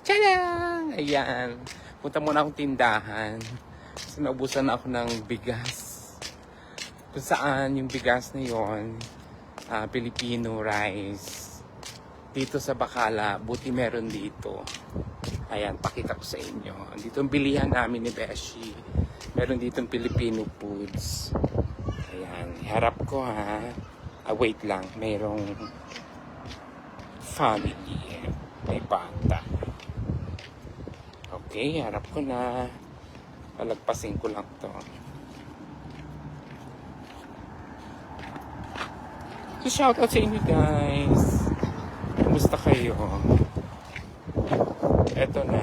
Tadang! Ayan. Punta muna akong tindahan. Kasi naubusan na ako ng bigas. Kung saan yung bigas na yon ah, Filipino rice. Dito sa Bacala, buti meron dito. Ayan, pakita ko sa inyo. Dito ang bilihan namin ni Beshi. Meron dito Filipino foods. Ayan, harap ko ha. Ah, wait lang, mayroong family. May bata. Okay, harap ko na. Palagpasin ko lang to. So, shout out sa inyo guys. Kumusta kayo? Eto na.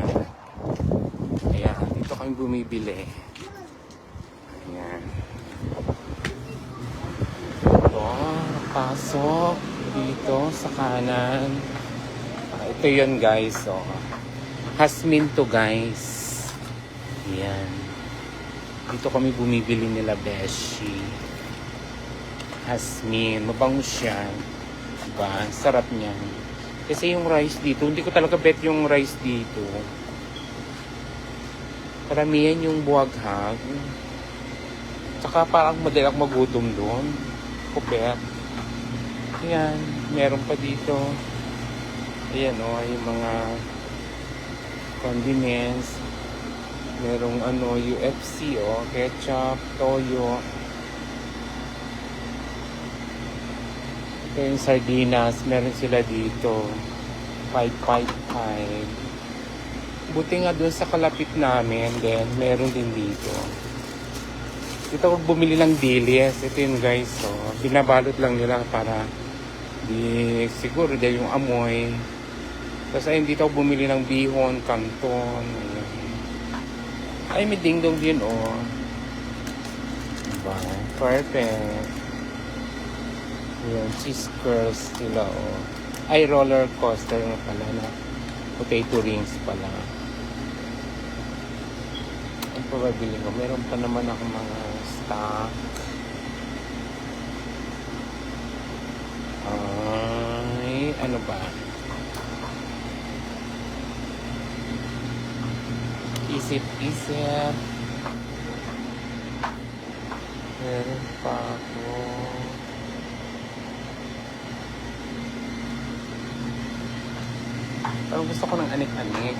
Ayan, dito kami bumibili. Ayan. Ito, pasok dito sa kanan. Ah, ito yun guys. Oh. Hasmin to guys. Ayan. Dito kami bumibili nila Beshi. Hasmin. Mabango siya. Diba? Sarap niya. Kasi yung rice dito, hindi ko talaga bet yung rice dito. Karamihan yung buwaghag. Tsaka parang madali ako magutom doon. Ko bet. Ayan, meron pa dito. Ayan o, oh, yung mga condiments. Merong ano, UFC o, oh, ketchup, toyo. Ito yung sardinas, meron sila dito. 555. Buti nga doon sa kalapit namin, then meron din dito. Dito ako bumili ng dilis. Ito yun guys, so binabalot lang nila para di siguro dahil yung amoy. Tapos ayun dito ako bumili ng bihon, kanton. Ay, may dingdong din oh. Diba? Perfect. Ayan, cheese curls nila oh. Ay, roller coaster nga pala na. Potato rings pala. Pa ba bilhin ko? Meron pa naman ako mga stock. Ay, ano ba? Isip-isip. Meron pa ako. Parang gusto ko ng anik-anik.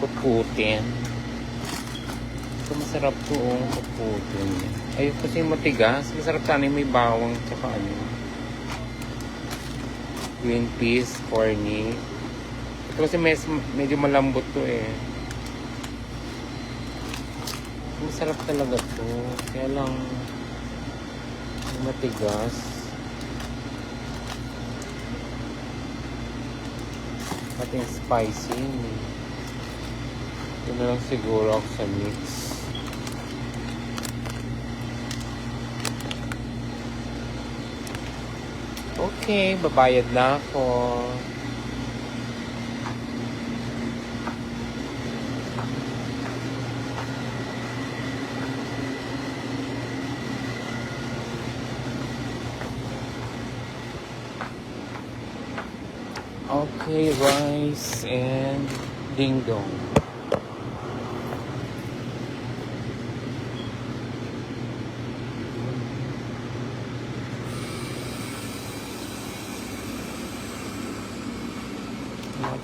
Kutkutin. Ito masarap to oh, kutkutin. Ayun kasi matigas. Masarap sana may bawang tsaka ano. Green peas, corny. Ito kasi mes, medyo malambot to eh. Masarap talaga to. Kaya lang matigas. Pati yung spicy. Ito na lang siguro ako sa mix. Okay, babayad na ako. Okay, rice and ding dong.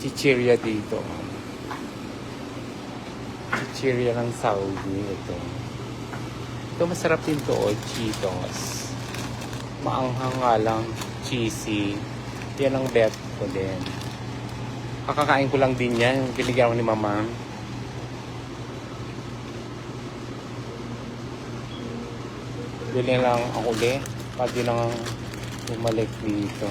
Chichirya dito. Chichirya ng Saudi ito. Ito masarap din to, oh, Cheetos. Maanghang nga lang, cheesy. Yan ang bet ko din. Kakakain ko lang din yan. Binigyan ko ni mama. Bili lang ako ulit. Pwede lang bumalik dito.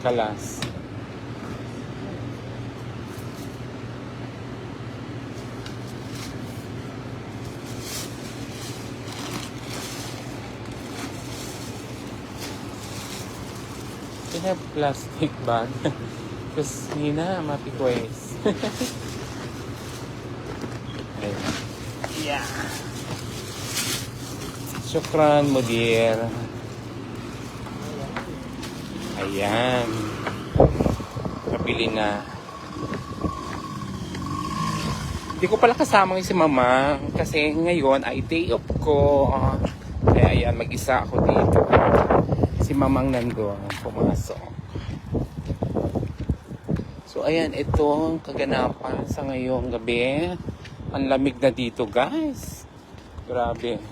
Kalas. Kaya plastic bag. Tapos hindi na, mapikwes. Ayun. Yeah. Shukran, mudir. Ayan. Nabili na. Hindi ko pala kasama si mama kasi ngayon ay day off ko. Kaya ayan, mag-isa ako dito. Si mamang nandun, pumasok. So ayan, ito ang kaganapan sa ngayong gabi. Ang lamig na dito guys. Grabe.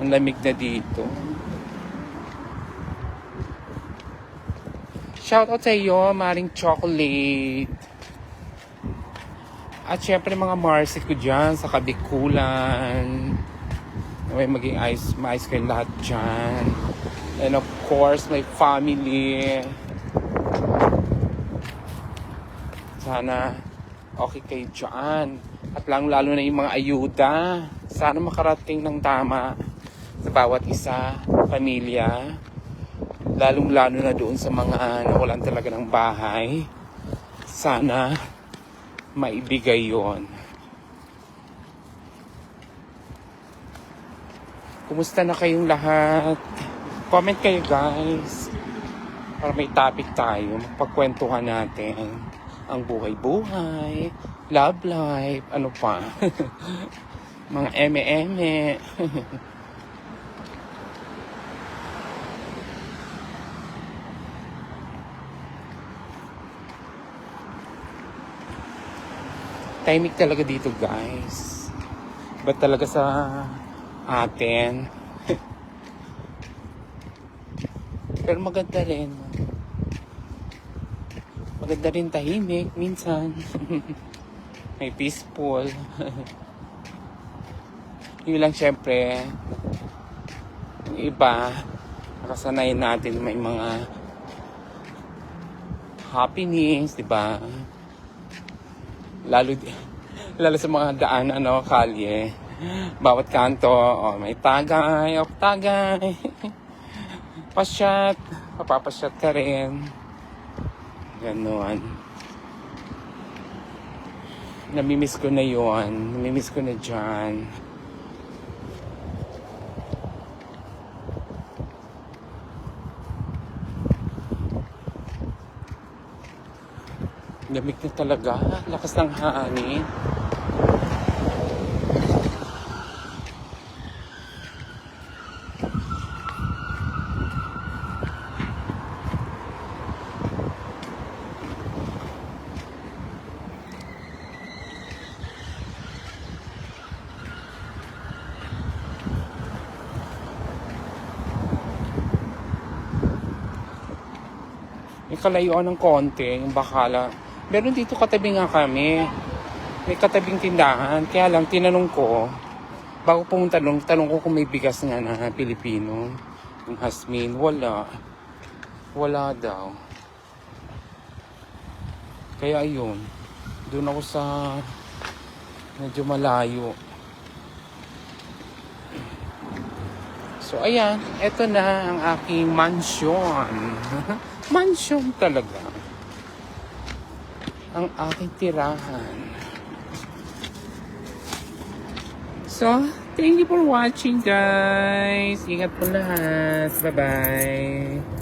Ang lamig na dito. Shout out sa iyo, Maring Chocolate. At syempre mga marsit ko dyan sa Kabikulan. May maging ice, may ice cream lahat dyan. And of course, my family. Sana okay kayo dyan. At lang lalo na yung mga ayuda. Sana makarating ng tama sa bawat isa, pamilya. Lalong lalo na doon sa mga nawalan talaga ng bahay. Sana maibigay yon. Kumusta na kayong lahat? Comment kayo guys. Para may topic tayo. Magpagkwentuhan natin ang buhay-buhay, love life, ano pa. Mga eme-eme. Timing talaga dito guys. Ba't talaga sa atin? Pero maganda rin. Maganda rin tahimik minsan. May peaceful. Yun lang syempre. Yung iba, nakasanayin natin may mga happenings, di ba? Lalo, lalo sa mga daan, ano, kalye. Bawat kanto, oh, may tagay, oh, tagay. Pasyat, papapasyat ka rin. Ganon. Namimiss ko na yon Namimiss ko na dyan. Lamig na talaga. Lakas ng hangin. May kalayuan ng konti, yung bakala. Meron dito katabi nga kami. May katabing tindahan. Kaya lang, tinanong ko, bago pumunta nung, tanong ko kung may bigas nga na Pilipino. Yung Hasmin, wala. Wala daw. Kaya ayun, doon ako sa medyo malayo. So ayan, eto na ang aking mansion. mansion talaga. Ang aking tirahan. So, thank you for watching guys. Ingat po lahat. Bye-bye.